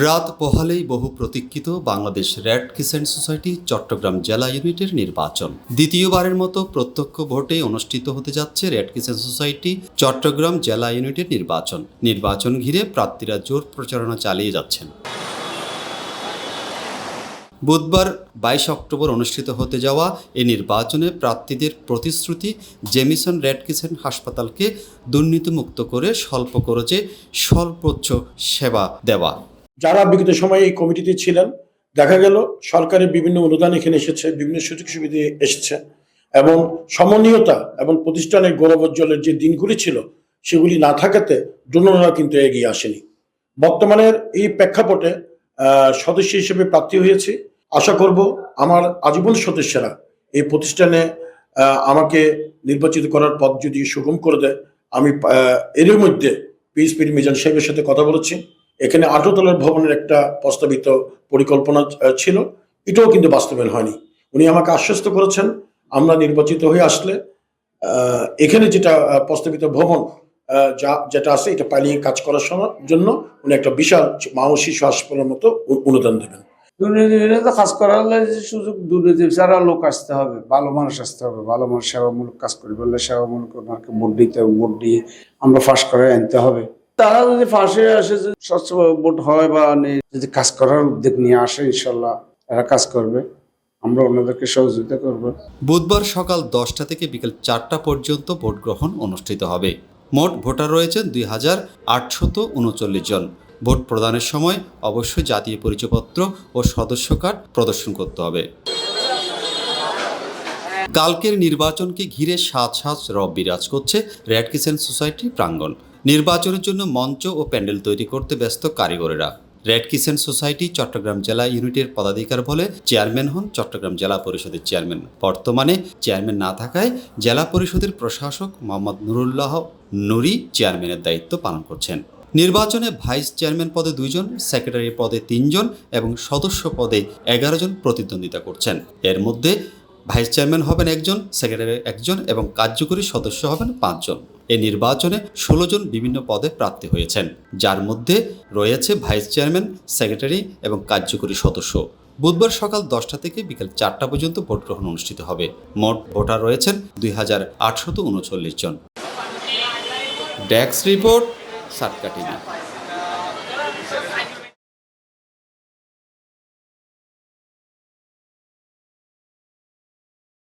রাত পোহালেই বহু প্রতীক্ষিত Bangladesh Red Crescent Society, Chattogram জেলা ইউনিটের নির্বাচন। দ্বিতীয়বারের মতো প্রত্যক্ষ ভোটে অনুষ্ঠিত হতে যাচ্ছে রেড কিসেন্ট সোসাইটি, চট্টগ্রাম জেলা ইউনিটের নির্বাচন। নির্বাচন ঘিরে প্রার্থীরা জোর প্রচারণা চালিয়ে যাচ্ছেন। বুধবার বাইশ অক্টোবর অনুষ্ঠিত হতে যাওয়া এই নির্বাচনে প্রার্থীদের প্রতিশ্রুতি জেমিসন রেড কিচেন হাসপাতালকে দুর্নীতিমুক্ত করে স্বল্প খরচে সর্বোচ্চ সেবা দেওয়া। যারা বিগত সময়ে এই কমিটিতে ছিলেন, দেখা গেল সরকারের বিভিন্ন অনুদান এখানে এসেছে, বিভিন্ন সুযোগ সুবিধা এসেছে এবং সমনীয়তা এবং প্রতিষ্ঠানের গৌরবোজ্জ্বলের যে দিনগুলি ছিল, সেগুলি না থাকাতে ডোনররা কিন্তু এগিয়ে আসেনি। বর্তমানের এই প্রেক্ষাপটে সদস্য হিসেবে প্রার্থী হয়েছি। আশা করব আমার আজীবন সদস্যরা এই প্রতিষ্ঠানে আমাকে নির্বাচিত করার পথ যদি সুগম করে দেয়, আমি এরই মধ্যে পিএসপির মিজান সাহেবের সাথে কথা বলেছি। এখানে আটতলার ভবনের একটা প্রস্তাবিত পরিকল্পনা ছিল। এটাও কিন্তু বাস্তবায়ন হয়নি। উনি আমাকে আশ্বস্ত করেছেন, আমরা নির্বাচিত হয়ে আসলে এখানে যেটা প্রস্তাবিত ভবন যা, যেটা আছে, এটা পালিয়ে কাজ করার সময়- জন্য উনি একটা বিশাল মা ও শিশু হাসপাতালের মতো অনুদান দেবেন। দুর্নীতি কাজ হলে সুযোগ দুর্নীতি ছাড়া লোক আসতে হবে, ভালো মানুষ আসতে হবে, ভালো মানুষ সেবামূলক কাজ করি বললে সেবামূলক ওনাকে ভোট দিতে হবে, ভোট দিয়ে আমরা ফাঁস করে আনতে হবে। তারা যদি ফাঁসে আসে যে স্বচ্ছ ভোট হয় বা যদি কাজ করার উদ্যোগ নিয়ে আসে ইনশাল্লাহ, এরা কাজ করবে। আমরা ওনাদেরকে সহযোগিতা করব। বুধবার সকাল দশটা থেকে বিকেল চারটা পর্যন্ত ভোট গ্রহণ অনুষ্ঠিত হবে। মোট ভোটার রয়েছেন দুই হাজার আটশত উনচল্লিশ জন। ভোট প্রদানের সময় অবশ্যই জাতীয় পরিচয়পত্র ও সদস্য কার্ড প্রদর্শন করতে হবে। কালকের নির্বাচনকে ঘিরে সাজ সাজ রব বিরাজ করছে রেড কিচেন সোসাইটি প্রাঙ্গণ। নির্বাচনের জন্য মঞ্চ ও প্যান্ডেল তৈরি করতে ব্যস্ত কারিগরেরা। রেড কিচেন সোসাইটি চট্টগ্রাম জেলা ইউনিটের পদাধিকার বলে চেয়ারম্যান হন চট্টগ্রাম জেলা পরিষদের চেয়ারম্যান। বর্তমানে চেয়ারম্যান না থাকায় জেলা পরিষদের প্রশাসক মোহাম্মদ নুরুল্লাহ নুরি চেয়ারম্যানের দায়িত্ব পালন করছেন। নির্বাচনে ভাইস চেয়ারম্যান পদে দুইজন, সেক্রেটারি পদে তিনজন এবং সদস্য পদে এগারো জন প্রতিদ্বন্দ্বিতা করছেন। এর মধ্যে ভাইস চেয়ারম্যান হবেন একজন, সেক্রেটারি একজন এবং কার্যকরী সদস্য হবেন পাঁচজন। এই নির্বাচনে ষোলো জন বিভিন্ন পদে প্রার্থী হয়েছেন, যার মধ্যে রয়েছে ভাইস চেয়ারম্যান, সেক্রেটারি এবং কার্যকরী সদস্য। বুধবার সকাল দশটা থেকে বিকেল চারটা পর্যন্ত ভোট গ্রহণ অনুষ্ঠিত হবে। মোট ভোটার রয়েছেন দুই হাজার আটশত উনচল্লিশ জন। Desk report সাতকা